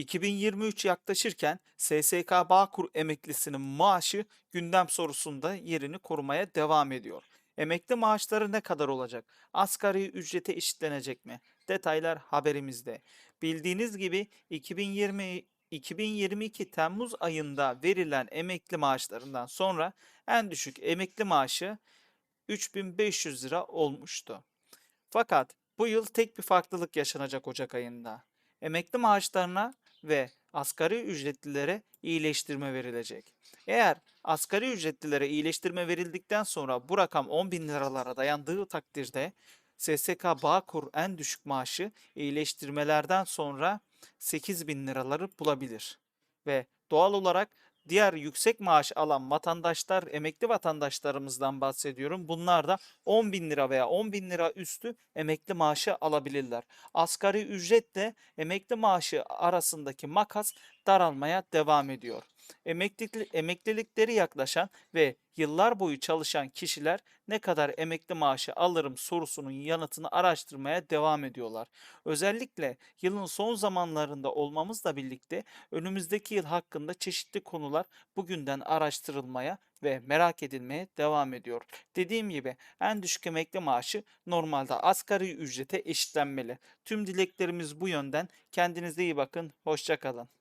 2023 yaklaşırken SSK Bağkur emeklisinin maaşı gündem sorusunda yerini korumaya devam ediyor. Emekli maaşları ne kadar olacak? Asgari ücrete eşitlenecek mi? Detaylar haberimizde. Bildiğiniz gibi 2020 2022 Temmuz ayında verilen emekli maaşlarından sonra en düşük emekli maaşı 3500 lira olmuştu. Fakat bu yıl tek bir farklılık yaşanacak Ocak ayında. Emekli maaşlarına ve asgari ücretlilere iyileştirme verilecek. Eğer asgari ücretlilere iyileştirme verildikten sonra bu rakam 10 bin liralara dayandığı takdirde SSK Bağkur en düşük maaşı iyileştirmelerden sonra 8 bin liraları bulabilir. Ve doğal olarak diğer yüksek maaş alan vatandaşlar, emekli vatandaşlarımızdan bahsediyorum. Bunlar da 10 bin lira veya 10 bin lira üstü emekli maaşı alabilirler. Asgari ücretle emekli maaşı arasındaki makas daralmaya devam ediyor. Emeklilik, emeklilikleri yaklaşan ve yıllar boyu çalışan kişiler ne kadar emekli maaşı alırım sorusunun yanıtını araştırmaya devam ediyorlar. Özellikle yılın son zamanlarında olmamızla birlikte önümüzdeki yıl hakkında çeşitli konular bugünden araştırılmaya ve merak edilmeye devam ediyor. Dediğim gibi en düşük emekli maaşı normalde asgari ücrete eşitlenmeli. Tüm dileklerimiz bu yönden. Kendinize iyi bakın. Hoşça kalın.